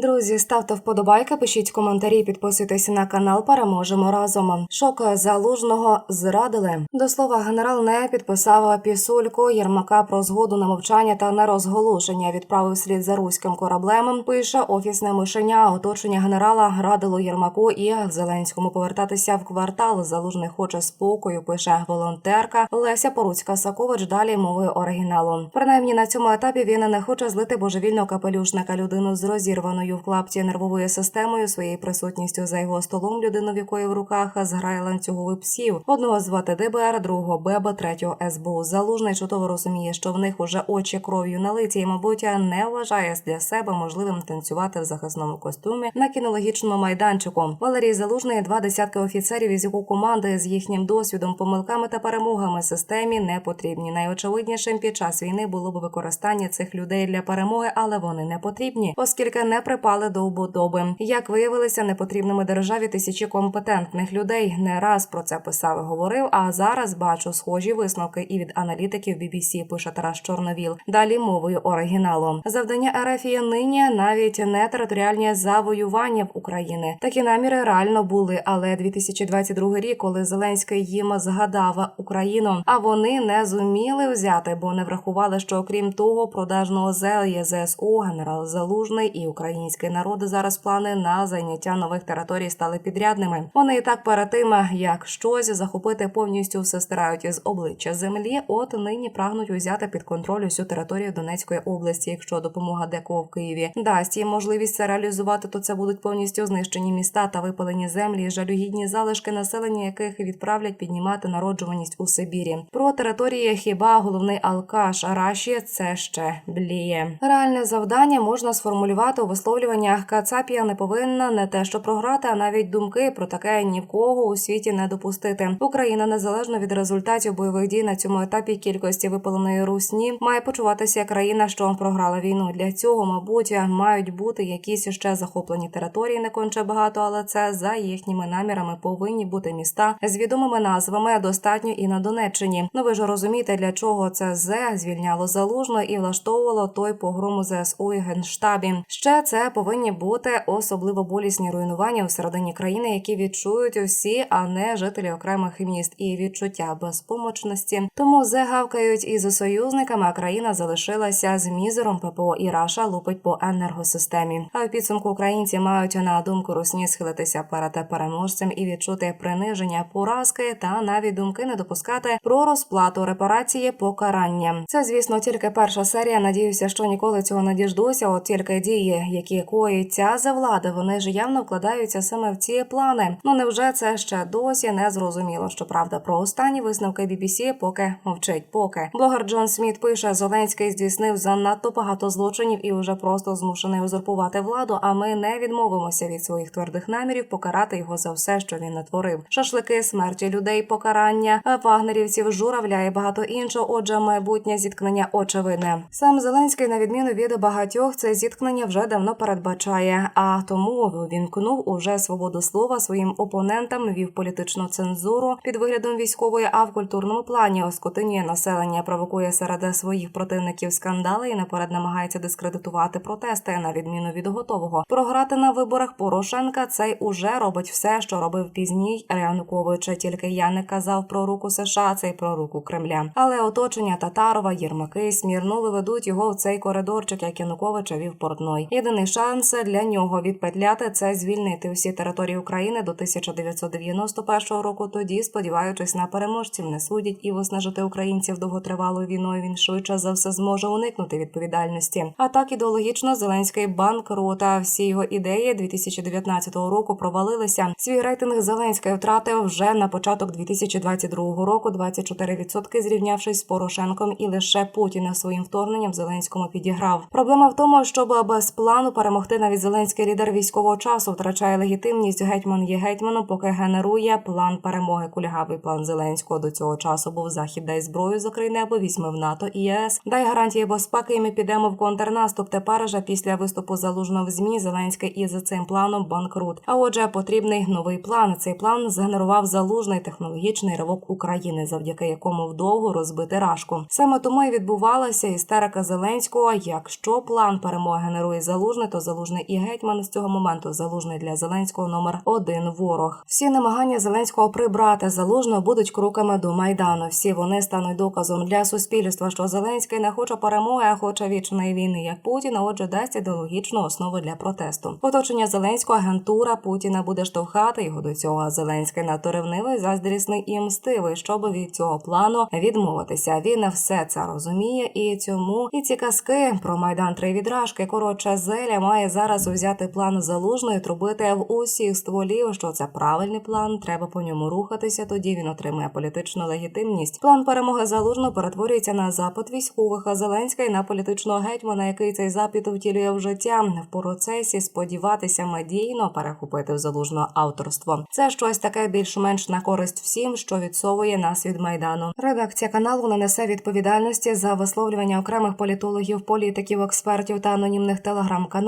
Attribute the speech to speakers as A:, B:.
A: Друзі, ставте вподобайки, пишіть коментарі, підписуйтесь на канал. Переможемо разом. Шок залужного зрадили. До слова, генерал не підписав пісульку Єрмака про згоду на мовчання та нерозголошення. Відправив слід за руським кораблем. Пише офісне мишеня. Оточення генерала радило Єрмаку і Зеленському повертатися в квартал. Залужний хоче спокою. Пише волонтерка Леся Поруцька Сакович. Далі мовою оригіналу. Принаймні на цьому етапі він не хоче злити божевільного капелюшника людину з розірваною в клапті нервовою системою своєю присутністю за його столом. Людину, в якої в руках зграє ланцюгових псів. Одного звати ДБР, другого БЕБ, третього СБУ. Залужний чудово розуміє, що в них уже очі кров'ю налиті, і, мабуть, не вважає для себе можливим танцювати в захисному костюмі на кінологічному майданчику. Валерій Залужний, два десятки офіцерів із його команди з їхнім досвідом, помилками та перемогами системі не потрібні. Найочевиднішим під час війни було б використання цих людей для перемоги, але вони не потрібні, оскільки не припали до вбудоби. Як виявилося, непотрібними державі тисячі компетентних людей. Не раз про це писав і говорив. А зараз бачу схожі висновки і від аналітиків BBC, пише Тарас Чорновіл. Далі мовою оригіналу. Завдання є нині навіть не територіальні завоювання в Україні. Такі наміри реально були, але 2022 рік, коли Зеленський їм згадав Україну, а вони не зуміли взяти, бо не врахували, що окрім того, продажного ЗЕЛ є ЗСУ, генерал Залужний і український народ зараз плани на зайняття нових територій стали підрядними. Вони і так перед тим, як щось захопити повністю все стирають із обличчя землі. От нині прагнуть узяти під контроль усю територію Донецької області. Якщо допомога декого в Києві дасть їм можливість це реалізувати, то це будуть повністю знищені міста та випалені землі, жалюгідні залишки населення, яких відправлять піднімати народжуваність у Сибірі. Про території хіба головний алкаш Раші це ще бліє. Реальне завдання можна сформулювати у висловлюваннях Кацапія не повинна не те, що програти, а навіть думки про таке ні в кого у світі не допустити. Україна незалежно від результатів бойових дій на цьому етапі кількості випаленої русні має почуватися країна, що програла війну. Для цього, мабуть, мають бути якісь ще захоплені території, не конче багато, але це за їхніми намірами повинні бути міста з відомими назвами достатньо і на Донеччині. Ну ви ж розумієте, для чого це З звільняло залужно і влаштовувало той погром у ЗСУ і генштабі. Ще це повинні бути особливо болісні руйнування у середині країни, які відчують усі, а не жителі окремих міст, і відчуття безпомочності. Тому Зе гавкають із союзниками, а країна залишилася з мізером ППО і Раша лупить по енергосистемі. А в підсумку українці мають на думку русні схилитися перед переможцем і відчути приниження поразки, та навіть думки не допускати про розплату репарації покарання. Це, звісно, тільки перша серія. Надіюся, що ніколи цього не діждуся. От тільки дії, які коїть ця за влади, вони ж явно вкладаються саме в ці плани. Ну невже це ще досі не зрозуміло? Щоправда, про останні висновки BBC поки мовчить. Поки блогер Джон Сміт пише, Зеленський здійснив занадто багато злочинів і вже просто змушений узурпувати владу. А ми не відмовимося від своїх твердих намірів покарати його за все, що він натворив. Шашлики, смерті людей, покарання вагнерівців, журавля і багато іншого. Отже, майбутнє зіткнення очевидне. Сам Зеленський, на відміну від багатьох, це зіткнення вже давно передбачає. А тому ввімкнув уже свободу слова своїм опонентам, вів політичну цензуру під виглядом військової, а в культурному плані оскотинює населення, провокує серед своїх противників скандали і наперед намагається дискредитувати протести на відміну від готового. Програти на виборах Порошенка цей уже робить все, що робив пізній Януковича. Тільки я не казав про руку США, цей про руку Кремля. Але оточення Татарова, Єрмаки, Смірнови ведуть його в цей коридорчик, як Януковича вів Портной. Єдиний шанс для нього відпетляти це звільнити всі території України до 1991 року. Тоді, сподіваючись на переможців, не судять і виснажити українців довготривалою війною. Він швидше за все зможе уникнути відповідальності. А так ідеологічно Зеленський банкрота. Всі його ідеї 2019 року провалилися. Свій рейтинг Зеленський втратив вже на початок 2022 року. 24% зрівнявшись з Порошенком, і лише Путіна своїм вторгненням Зеленському підіграв. Проблема в тому, щоб без плану перемогти навіть Зеленський лідер військового часу втрачає легітимність. Гетьман є гетьманом, поки генерує план перемоги. Кульгавий план Зеленського до цього часу був захід дай зброю з України або візьми в НАТО і ЄС. Дай гарантії безпеки, і ми підемо в контрнаступ. Тепер же після виступу залужного в змі Зеленський із цим планом банкрут. А отже, потрібний новий план. Цей план згенерував залужний технологічний ривок України, завдяки якому вдовго розбити рашку. Саме тому і відбувалася істерика Зеленського. Якщо план перемоги генерує залужний, то залужний і гетьман з цього моменту залужний для Зеленського номер один ворог. Всі намагання Зеленського прибрати залужного будуть кроками до майдану. Всі вони стануть доказом для суспільства, що Зеленський не хоче перемоги, а хоче вічної війни, як Путін. а Отже, дасть ідеологічну основу для протесту. Оточення Зеленського агентура Путіна буде штовхати його до цього. Зеленський надто ревнивий, заздрісний і мстивий, щоб від цього плану відмовитися. Він все це розуміє, і цьому і ці казки про майдан три відражки. Коротше, зеля має зараз узяти план залужної, трубити в усіх стволів, що це правильний план. Треба по ньому рухатися. Тоді він отримає політичну легітимність. План перемоги залужно перетворюється на запит військових, а Зеленська і на політичного гетьмана, який цей запит втілює в життя в процесі. Сподіватися медійно перехопити в залужного авторство. Це щось таке більш-менш на користь всім, що відсовує нас від майдану. Редакція каналу не несе відповідальності за висловлювання окремих політологів, політиків, експертів та анонімних телеграм-каналів.